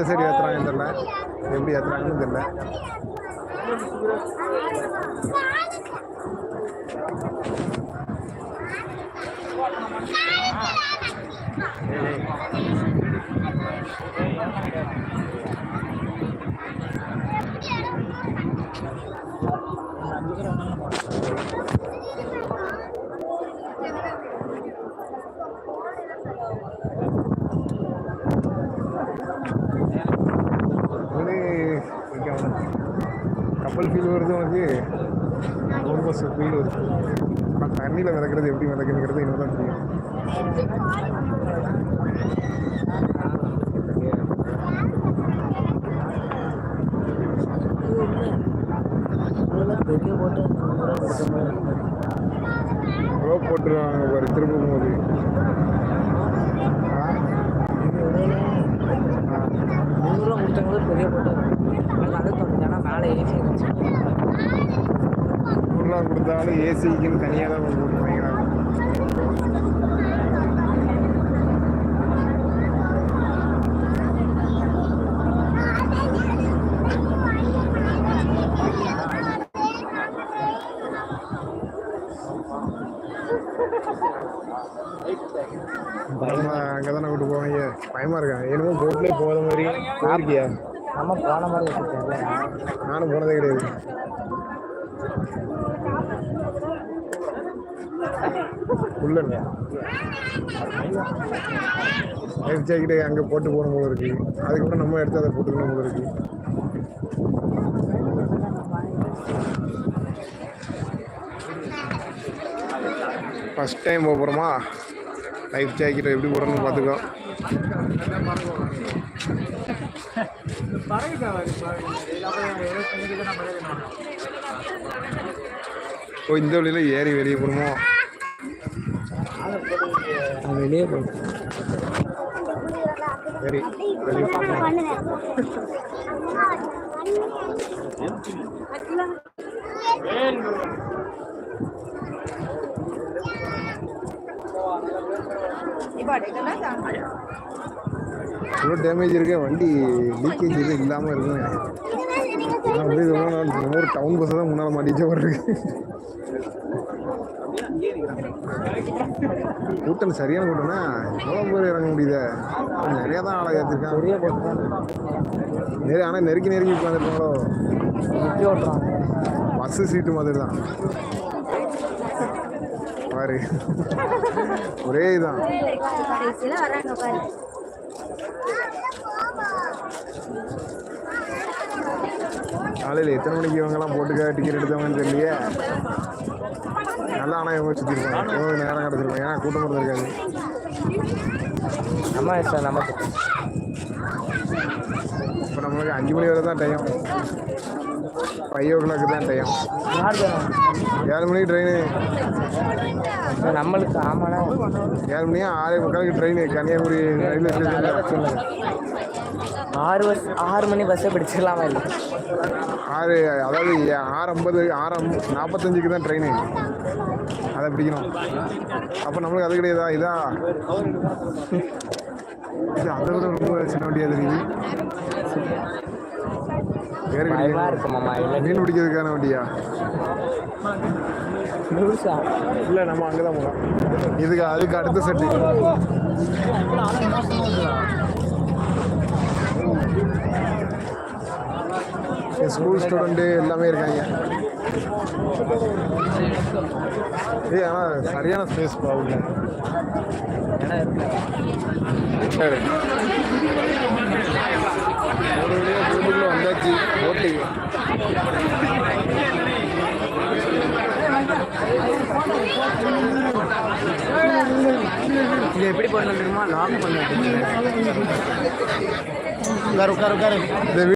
எந்த சைடு ஏற்றுறாங்கன்னு தெரியல. எப்படி ஏற்றுறாங்கன்னு தெரியல இது இங்க வந்து கப்பல் ஃபீல் வருது உனக்கு ரொம்ப ஃபீல் வருது. ஆனால் தண்ணியில் விளக்குறது எப்படி விளக்குங்கிறது இன்னும் தான் தெரியும். ரோப் போட்டுருவாங்க பாரு திரும்பும் போது நூறுரூவா கொடுத்தாலும் ஏசிக்குன்னு தனியாக தான் போட்டு வாங்கிறாங்க பயமா அங்கே தானே விட்டு போவாங்க. பயமா இருக்கா? என்னமோ போட்லேயே போகிற மாதிரி போயிருக்கியா? நம்ம போன மாதிரி நானும் போனதே கிடையாது. உள்ளங்க. லைஃப் ஜாக்கெட்டு அங்கே போட்டு போகணும் போல இருக்கு. அதுக்கப்புறம் நம்ம எடுத்து அதை போட்டுக்கணும் போல இருக்கு. ஃபஸ்ட் டைம் போக போகிறோமா லைஃப் ஜாக்கெட்டை எப்படி போடணும்னு பார்த்துக்கோ. ஓ இந்த வழியில் ஏறி வெளியே போகணுமோ? வெளியே போயிட்டு சரி வெளியே போகணும் இவ்வளோ டேமேஜ் இருக்கு வண்டி லீக்கேஜ் எதுவும் இல்லாமல் இருக்குங்க நான் வந்து இது நம்ம ஒரு டவுன் பஸ் தான் முன்னால் மாட்டிச்சே இருக்கு கூட்டம் சரியான கூட்டம்னா எவ்வளோ பேர் இறங்க முடியுதே? நிறையா தான் ஆளாக ஏற்றிருக்கான் தான். நெரு ஆனால் நெருக்கி நெருக்கி ஓட்டுறாங்க பஸ்ஸு சீட்டு மாதிரி தான் பாரு. ஒரே இதான். காலையில் எத்தனை மணிக்கு இவங்கெல்லாம் போட்டுக்க டிக்கெட் எடுத்தவங்கன்னு தெரியலையே. நல்லா ஆனால் இவங்க சுற்றிருப்பாங்க இவங்க நேரம் கிடச்சிருப்பாங்க. ஏன்னா கூட்டம் இருந்திருக்காது நம்ம சார் நமக்கு இப்போ நம்மளுக்கு அஞ்சு மணி வரை தான் டைம் ஃபைவ் ஓ கிளாக்கு தான் டைம் ஏழு மணிக்கு ட்ரெயின் நம்மளுக்கு ஆமாண்ணா. ஏழு மணியா? ஆறே முக்காலுக்கு ட்ரெயின் கன்னியாகுமரி ரயில்வே ஸ்டேஷனில் ஆறு பஸ் ஆறு மணி பஸ்ஸை பிடிச்சிடலாமா இல்லை? ஆறு அதாவது ஆறு ஐம்பது ஆறு நாற்பத்தஞ்சுக்கு தான் ட்ரெயின் அதை பிடிக்கணும். அப்போ நம்மளுக்கு அது கிடையாதா? இதா? இது அதை விட ரொம்ப சின்ன வண்டியாக தெரியுது. வேறு மீன் பிடிக்கிறதுக்கான வண்டியா? இல்லை நம்ம அங்கே தான் போகலாம். இதுக்கு அதுக்கு அடுத்த செட்டு ஸ்கூல் ஸ்டூடெண்ட்டு எல்லாமே இருக்காங்க. ஏய் ஆனால் சரியான ஸ்பேஸ் இருக்கு சரி. ஒரு வழியாக வந்தாச்சு போட்டு இது எப்படி பண்ண தெரியுமா லாக் பண்ண உட்காரு உட்காரு.